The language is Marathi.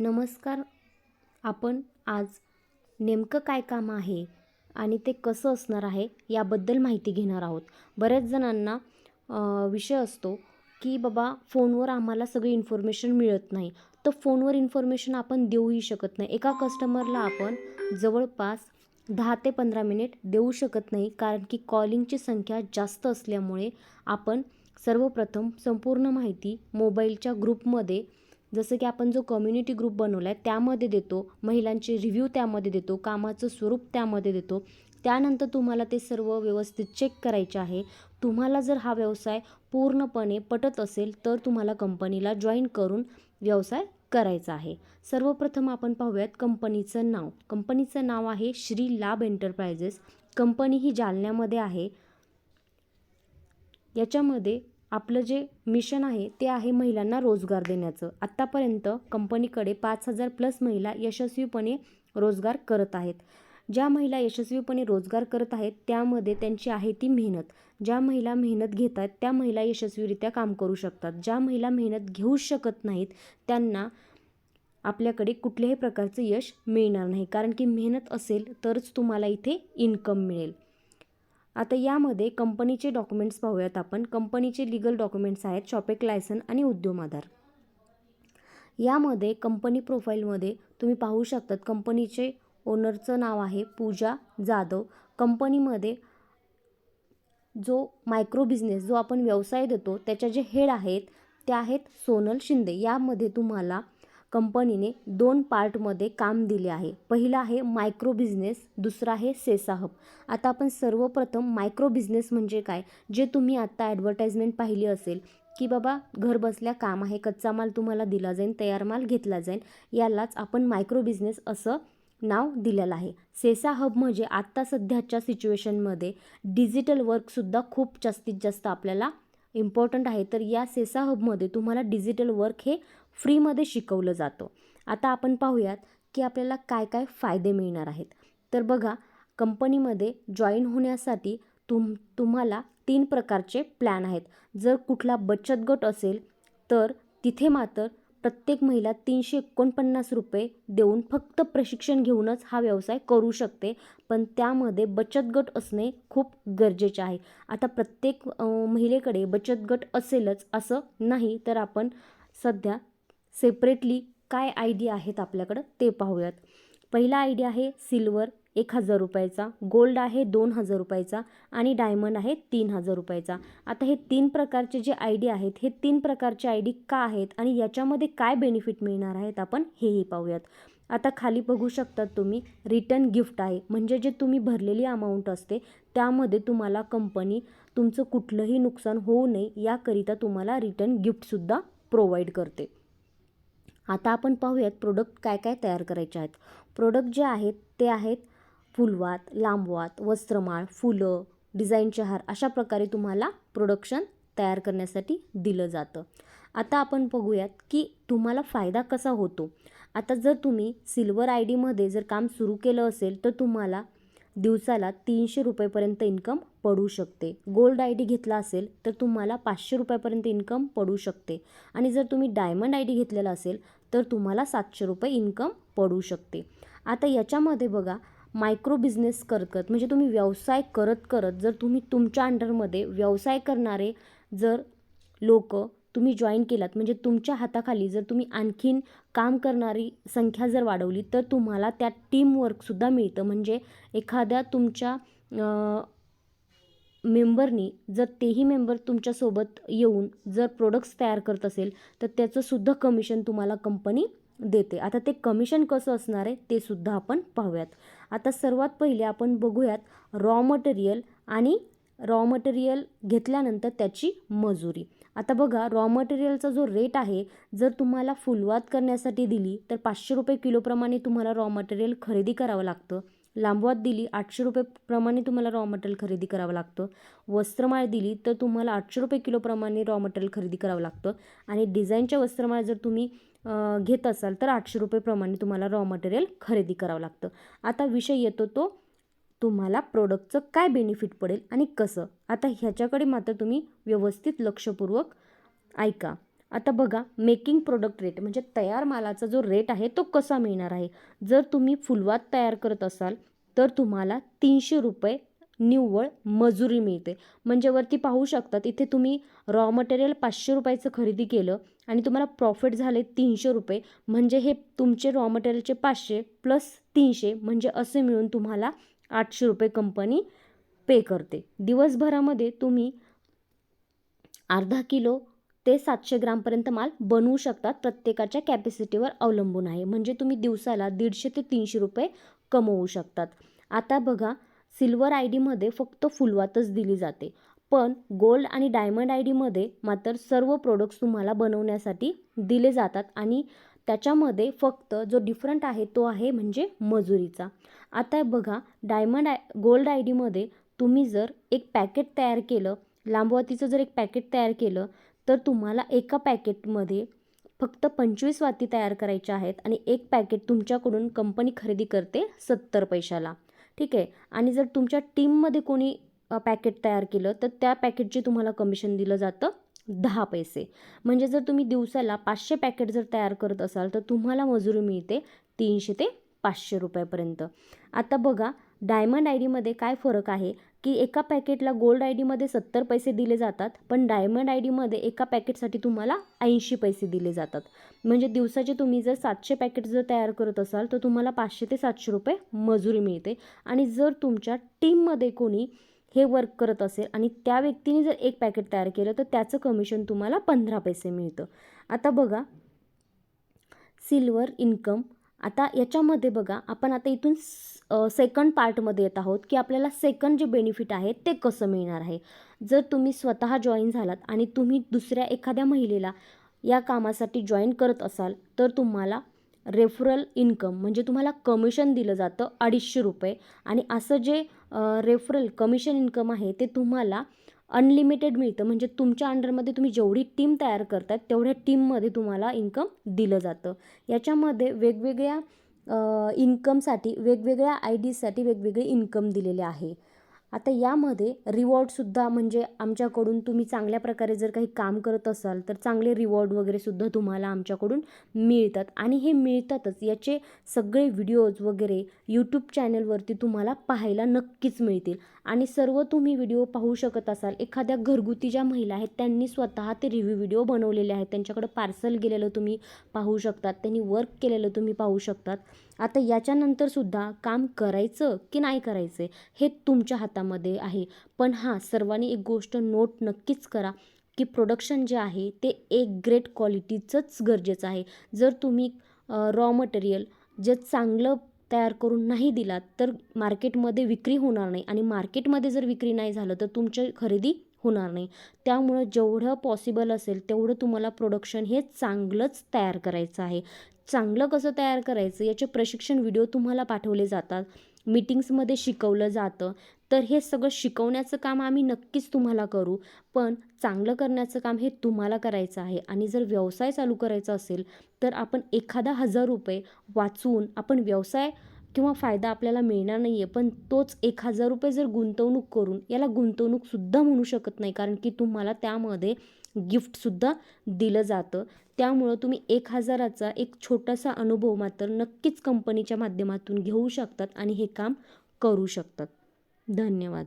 नमस्कार. आपण आज नेमकं काय काम आहे आणि ते कसं असणार आहे याबद्दल माहिती घेणार आहोत. बऱ्याच जणांना विषय असतो की बाबा फोनवर आम्हाला सगळी इन्फॉर्मेशन मिळत नाही. तर फोनवर इन्फॉर्मेशन आपण देऊही शकत नाही. एका कस्टमरला आपण जवळपास दहा ते पंधरा मिनिट देऊ शकत नाही. कारण की कॉलिंगची संख्या जास्त असल्यामुळे आपण सर्वप्रथम संपूर्ण माहिती मोबाईलच्या ग्रुपमध्ये जसं की आपण जो कम्युनिटी ग्रुप बनवला आहे त्यामध्ये देतो. महिलांचे रिव्ह्यू त्यामध्ये देतो. कामाचं स्वरूप त्यामध्ये देतो. त्यानंतर तुम्हाला ते सर्व व्यवस्थित चेक करायचे आहे. तुम्हाला जर हा व्यवसाय पूर्णपणे पटत असेल तर तुम्हाला कंपनीला जॉईन करून व्यवसाय करायचा आहे. सर्वप्रथम आपण पाहूयात कंपनीचं नाव. कंपनीचं नाव आहे श्री लाभ एंटरप्राइजेस कंपनी ही जालन्यामध्ये आहे. याच्यामध्ये आपलं जे मिशन आहे ते आहे महिलांना रोजगार देण्याचं. आत्तापर्यंत कंपनीकडे पाच हजार प्लस महिला यशस्वीपणे रोजगार करत आहेत. ज्या महिला यशस्वीपणे रोजगार करत आहेत त्यामध्ये त्यांची आहे ती मेहनत. ज्या महिला मेहनत घेत आहेत त्या महिला यशस्वीरित्या काम करू शकतात. ज्या महिला मेहनत घेऊ शकत नाहीत त्यांना आपल्याकडे कुठल्याही प्रकारचं यश मिळणार नाही. कारण की मेहनत असेल तरच तुम्हाला इथे इन्कम मिळेल. आता यामध्ये कंपनीचे डॉक्युमेंट्स पाहूयात आपण. कंपनीचे लिगल डॉक्युमेंट्स आहेत शॉपेक लायसन आणि उद्योग आधार. यामध्ये कंपनी प्रोफाईलमध्ये तुम्ही पाहू शकतात कंपनीचे ओनरचं नाव आहे पूजा जाधव. कंपनीमध्ये जो मायक्रो बिझनेस जो आपण व्यवसाय देतो त्याच्या जे हेड आहेत ते आहेत सोनल शिंदे. यामध्ये तुम्हाला कंपनीने दोन पार्टमध्ये काम दिले आहे. पहिला आहे मायक्रो बिझनेस दुसरा आहे सेसा हब. आता आपण सर्वप्रथम मायक्रो बिझनेस म्हणजे काय? जे तुम्ही आत्ता ॲडव्हर्टाईजमेंट पाहिली असेल की बाबा घर बसल्या काम आहे कच्चा माल तुम्हाला दिला जाईल तयार माल घेतला जाईल यालाच आपण मायक्रो बिझनेस असं नाव दिलेलं आहे. सेसा हब म्हणजे आत्ता सध्याच्या सिच्युएशनमध्ये डिजिटल वर्कसुद्धा खूप जास्तीत जास्त आपल्याला इम्पॉर्टंट आहे. तर या सेसा हबमध्ये तुम्हाला डिजिटल वर्क हे फ्रीमध्ये शिकवलं जातं. आता आपण पाहूयात की आपल्याला काय काय फायदे मिळणार आहेत. तर बघा कंपनीमध्ये जॉईन होण्यासाठी तुम तुम्हाला तीन प्रकारचे प्लॅन आहेत. जर कुठला बचत गट असेल तर तिथे मात्र प्रत्येक महिला तीनशे एकोणपन्नास रुपये देऊन फक्त प्रशिक्षण घेऊनच हा व्यवसाय करू शकते. पण त्यामध्ये बचत गट असणे खूप गरजेचे आहे. आता प्रत्येक महिलेकडे बचत गट असेलच असं नाही तर आपण सध्या सेपरेटली काय आय डी आहेत आपल्याकडं? ते पाहूयात. पहिला आय डी आहे सिल्वर एक हजार रुपयाचा. गोल्ड आहे दोन हजार रुपयाचा. आणि डायमंड आहे तीन हजार रुपयाचा. आता हे तीन प्रकारचे जे आय डी आहेत हे तीन प्रकारचे आय डी का आहेत आणि याच्यामध्ये काय बेनिफिट मिळणार आहेत आपण हेही पाहूयात. आता खाली बघू शकतात तुम्ही रिटर्न गिफ्ट आहे. म्हणजे जे तुम्ही भरलेली अमाऊंट असते त्यामध्ये तुम्हाला कंपनी तुमचं कुठलंही नुकसान होऊ नये याकरिता तुम्हाला रिटर्न गिफ्टसुद्धा प्रोव्हाइड करते. आता आपण पाहूयात प्रोडक्ट काय काय तयार करायचे आहेत. प्रोडक्ट जे आहेत ते आहेत फुलवात लांबवात वस्त्रमाळ फुलं डिझाईनचे हार अशा प्रकारे तुम्हाला प्रोडक्शन तयार करण्यासाठी दिलं जातं. आता आपण बघूयात की तुम्हाला फायदा कसा होतो. आता जर तुम्ही सिल्वर आय डीमध्ये जर काम सुरू केलं असेल तर तुम्हाला दिवसाला तीनशे रुपयेपर्यंत इन्कम पडू शकते. गोल्ड आय डी घेतला असेल तर तुम्हाला पाचशे रुपयापर्यंत इन्कम पडू शकते. आणि जर तुम्ही डायमंड आय डी घेतलेला असेल तर तुम्हाला सातशे रुपये इन्कम पडू शकते. आता याच्यामध्ये बघा मायक्रो बिझनेस करत करत म्हणजे तुम्ही व्यवसाय करत करत जर तुम्ही तुमच्या अंडरमध्ये व्यवसाय करणारे जर लोक तुम्ही जॉईन केलात म्हणजे तुमच्या हाताखाली जर तुम्ही आणखीन काम करणारी संख्या जर वाढवली तर तुम्हाला त्या टीमवर्कसुद्धा मिळतं. म्हणजे एखाद्या तुमच्या मेंबरनी जर तेही मेंबर तुमच्यासोबत येऊन जर प्रोडक्ट्स तयार करत असेल तर त्याचंसुद्धा कमिशन तुम्हाला कंपनी देते. आता ते कमिशन कसं असणार आहे ते सुद्धा आपण पाहूयात. आता सर्वात पहिले आपण बघूयात रॉ मटेरियल आणि रॉ मटेरियल घेतल्यानंतर त्याची मजुरी. आता बघा रॉ मटेरियलचा जो रेट आहे जर तुम्हाला फुलवात करण्यासाठी दिली तर पाचशे रुपये किलोप्रमाणे तुम्हाला रॉ मटेरियल खरेदी करावं लागतं. लांबवात दिली आठशे रुपये प्रमाणे तुम्हाला रॉ मटेरियल खरेदी करावं लागतं. वस्त्रमाळ दिली तर तुम्हाला आठशे रुपये किलोप्रमाणे रॉ मटेरियल खरेदी करावं लागतं. आणि डिझाईनच्या वस्त्रमाळ जर तुम्ही घेत असाल तर आठशे रुपयेप्रमाणे तुम्हाला रॉ मटेरियल खरेदी करावं लागतं. आता विषय येतो तो तुम्हाला प्रोडक्टचं काय बेनिफिट पडेल आणि कसं? आता ह्याच्याकडे मात्र तुम्ही व्यवस्थित लक्षपूर्वक ऐका. आता बघा मेकिंग प्रोडक्ट रेट म्हणजे तयार मालाचा जो रेट आहे तो कसा मिळणार आहे? जर तुम्ही फुलवात तयार करत असाल तर तुम्हाला तीनशे रुपये निव्वळ मजुरी मिळते. म्हणजे वरती पाहू शकतात इथे तुम्ही रॉ मटेरियल पाचशे रुपयाचं खरेदी केलं आणि तुम्हाला प्रॉफिट झाले तीनशे रुपये. म्हणजे हे तुमचे रॉ मटेरियलचे पाचशे प्लस तीनशे म्हणजे असे मिळून तुम्हाला आठशे रुपये कंपनी पे करते. दिवसभरामध्ये तुम्ही अर्धा किलो ते सातशे ग्रामपर्यंत माल बनवू शकतात प्रत्येकाच्या कॅपॅसिटीवर अवलंबून आहे. म्हणजे तुम्ही दिवसाला दीडशे ते तीनशे रुपये कमवू शकतात. आता बघा सिल्वर आय डीमध्ये फक्त फुलवातच दिली जाते. पण गोल्ड आणि डायमंड आय डीमध्ये मात्र सर्व प्रोडक्ट्स तुम्हाला बनवण्यासाठी दिले जातात आणि त्याच्यामध्ये फक्त जो डिफरंट आहे तो आहे म्हणजे मजुरीचा. आता बघा डायमंड आय गोल्ड आय डीमध्ये तुम्ही जर एक पॅकेट तयार केलं लांबवातीचं जर एक पॅकेट तयार केलं तर तुम्हाला एका पॅकेटमध्ये फक्त पंचवीस वाती तयार करायच्या आहेत आणि एक पॅकेट तुमच्याकडून कंपनी खरेदी करते सत्तर पैशाला. ठीक आहे? आणि जर तुमच्या टीममध्ये कोणी पॅकेट तयार केलं तर त्या पॅकेटचे तुम्हाला कमिशन दिलं जातं दहा पैसे. म्हणजे जर तुम्ही दिवसाला पाचशे पॅकेट जर तयार करत असाल तर तुम्हाला मजुरी मिळते तीनशे ते पाचशे रुपयापर्यंत. आता बघा डायमंड आय डीमध्ये काय फरक आहे? की एका पॅकेटला गोल्ड आय डीमध्ये सत्तर पैसे दिले जातात पण डायमंड आय डीमध्ये एका पॅकेटसाठी तुम्हाला ऐंशी पैसे दिले जातात. म्हणजे दिवसाचे तुम्ही जर सातशे पॅकेट जर तयार करत असाल तर तुम्हाला पाचशे ते सातशे रुपये मजुरी मिळते. आणि जर तुमच्या टीममध्ये कोणी हे वर्क करत असेल आणि त्या व्यक्तीने जर एक पॅकेट तयार केलं तर त्याचं कमिशन तुम्हाला पंधरा पैसे मिळतं. आता बघा सिल्वर इन्कम आता याच्यामध्ये बघा आपण आता इथून सेकंड पार्टमध्ये येत आहोत की आपल्याला सेकंड जे बेनिफिट आहे ते कसं मिळणार आहे? जर तुम्ही स्वतः जॉईन झालात आणि तुम्ही दुसऱ्या एखाद्या महिलेला या कामासाठी जॉईन करत असाल तर तुम्हाला रेफरल इन्कम म्हणजे तुम्हाला कमिशन दिलं जातं अडीचशे रुपये. आणि असं जे रेफरल कमिशन इन्कम आहे ते तुम्हाला अनलिमिटेड मिळतं. म्हणजे तुमच्या अंडरमध्ये तुम्ही जेवढी टीम तयार करतात तेवढ्या टीममध्ये तुम्हाला इन्कम दिलं जातं. याच्यामध्ये वेगवेगळ्या इन्कमसाठी वेगवेगळ्या आय डीसाठी वेगवेगळे इन्कम दिलेले आहे. आता यामध्ये रिवॉर्डसुद्धा म्हणजे आमच्याकडून तुम्ही चांगल्या प्रकारे जर काही काम करत असाल तर चांगले रिवॉर्ड वगैरे सुद्धा तुम्हाला आमच्याकडून मिळतात. आणि हे मिळतातच. याचे सगळे व्हिडिओज वगैरे यूट्यूब चॅनलवरती तुम्हाला पाहायला नक्कीच मिळतील. आणि सर्व तुम्ही व्हिडिओ पाहू शकत असाल एखाद्या घरगुती ज्या महिला आहेत त्यांनी स्वतः ते रिव्ह्यू व्हिडिओ बनवलेले आहेत. त्यांच्याकडं पार्सल गेलेलं तुम्ही पाहू शकतात त्यांनी वर्क केलेलं तुम्ही पाहू शकतात. आता याच्यानंतरसुद्धा काम करायचं की नाही करायचं हे तुमच्या हातात भारतामध्ये आहे. पण हां सर्वांनी एक गोष्ट नोट नक्कीच करा की प्रोडक्शन जे आहे ते एक ग्रेट क्वालिटीचंच गरजेचं आहे. जर तुम्ही रॉ मटेरियल जे चांगलं तयार करून नाही दिलात तर मार्केटमध्ये विक्री होणार नाही. आणि मार्केटमध्ये जर विक्री नाही झालं तर तुमची खरेदी होणार नाही. त्यामुळं जेवढं पॉसिबल असेल तेवढं तुम्हाला प्रोडक्शन हे चांगलंच तयार करायचं आहे. चांगलं कसं तयार करायचं याचे प्रशिक्षण व्हिडिओ तुम्हाला पाठवले जातात. मीटिंग्समध्ये शिकवलं जातं. तर हे सगळं शिकवण्याचं काम आम्ही नक्कीच तुम्हाला करू. पण चांगलं करण्याचं काम हे तुम्हाला करायचं आहे. आणि जर व्यवसाय चालू करायचा असेल तर आपण एखादा हजार रुपये वाचून आपण व्यवसाय किंवा फायदा आपल्याला मिळणार नाही आहे पण तोच एक हजार रुपये जर गुंतवणूक करून याला गुंतवणूकसुद्धा म्हणू शकत नाही. कारण की तुम्हाला त्यामध्ये गिफ्टसुद्धा दिलं जातं. त्यामुळं तुम्ही एक हजाराचा एक छोटासा अनुभव मात्र नक्कीच कंपनीच्या माध्यमातून घेऊ शकतात आणि हे काम करू शकतात. धन्यवाद.